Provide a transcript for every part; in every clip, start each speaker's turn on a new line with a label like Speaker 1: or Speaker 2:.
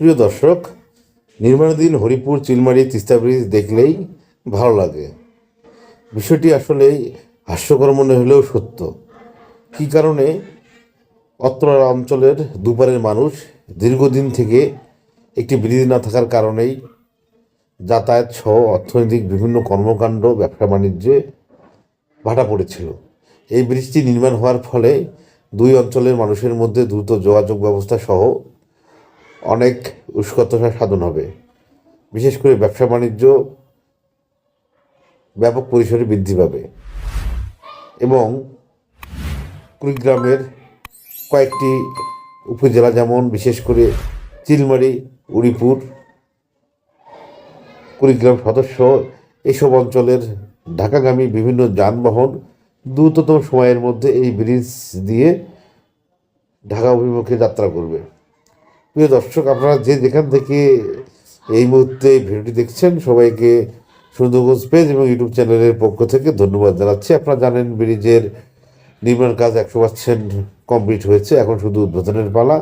Speaker 1: প্রিয় দর্শক, নির্মাণাধীন হরিপুর, চিলমারি, তিস্তা ব্রিজ দেখলেই ভালো লাগে। বিষয়টি আসলে হাস্যকর মনে হলেও সত্য। কী কারণে? অত্র অঞ্চলের দুপারের মানুষ দীর্ঘদিন থেকে একটি ব্রিজ না থাকার কারণেই যাতায়াত সহ অর্থনৈতিক বিভিন্ন কর্মকাণ্ড, ব্যবসা বাণিজ্যে ভাটা পড়েছিল। এই ব্রিজটি নির্মাণ হওয়ার ফলে দুই অঞ্চলের মানুষের মধ্যে দ্রুত যোগাযোগ ব্যবস্থা সহ অনেক উৎকর্ষতা সাধন হবে। বিশেষ করে ব্যবসা বাণিজ্য ব্যাপক পরিসরে বৃদ্ধি পাবে এবং কুড়িগ্রামের কয়েকটি উপজেলা যেমন বিশেষ করে চিলমারি, উড়িপুর, কুড়িগ্রাম সদস্য, এসব অঞ্চলের ঢাকাগামী বিভিন্ন যানবাহন দ্রুততম সময়ের মধ্যে এই ব্রিজ দিয়ে ঢাকা অভিমুখে যাত্রা করবে। প্রিয় দর্শক, আপনারা যে যেখান থেকে এই মুহূর্তে ভিডিওটি দেখছেন, সবাইকে সুন্দরগঞ্জ পেজ এবং ইউটিউব চ্যানেলের পক্ষ থেকে ধন্যবাদ জানাচ্ছি। আপনারা জানেন, ব্রিজের নির্মাণ কাজ একশো পার্সেন্ট কমপ্লিট হয়েছে। এখন শুধু উদ্বোধনের পালা।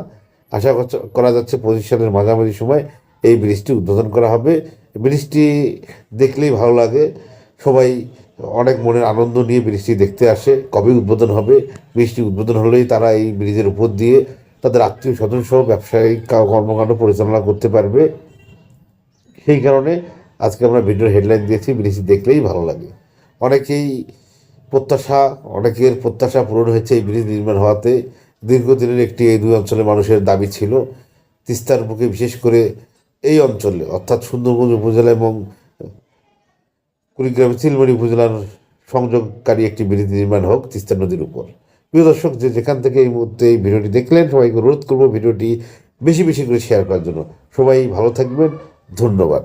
Speaker 1: আশা করা যাচ্ছে পঁচিশ সালের মাঝামাঝি সময় এই ব্রিজটি উদ্বোধন করা হবে। ব্রিজটি দেখলেই ভালো লাগে। সবাই অনেক মনের আনন্দ নিয়ে ব্রিজটি দেখতে আসে। কবে উদ্বোধন হবে? ব্রিজটি উদ্বোধন হলেই তারা এই ব্রিজের উপর দিয়ে তাদের আত্মীয় স্বজন সহ ব্যবসায়িক কর্মকাণ্ড পরিচালনা করতে পারবে। সেই কারণে আজকে আমরা ভিডিওর হেডলাইন দিয়েছি ব্রিজটি দেখলেই ভালো লাগে। অনেকেই প্রত্যাশা, অনেকের প্রত্যাশা পূরণ হয়েছে এই ব্রিজ নির্মাণ হওয়াতে। দীর্ঘদিনের একটি এই দুই অঞ্চলের মানুষের দাবি ছিল, তিস্তার বুকে বিশেষ করে এই অঞ্চলে, অর্থাৎ সুন্দরগঞ্জ উপজেলা এবং কুড়িগ্রাম চিলমারি উপজেলার সংযোগকারী একটি ব্রিজ নির্মাণ হোক তিস্তা নদীর উপর। প্রিয় দর্শক, যে যেখান থেকে এই মুহূর্তে এই ভিডিওটি দেখলেন, সবাইকে অনুরোধ করব ভিডিওটি বেশি বেশি করে শেয়ার করার জন্য। সবাই ভালো থাকবেন। ধন্যবাদ।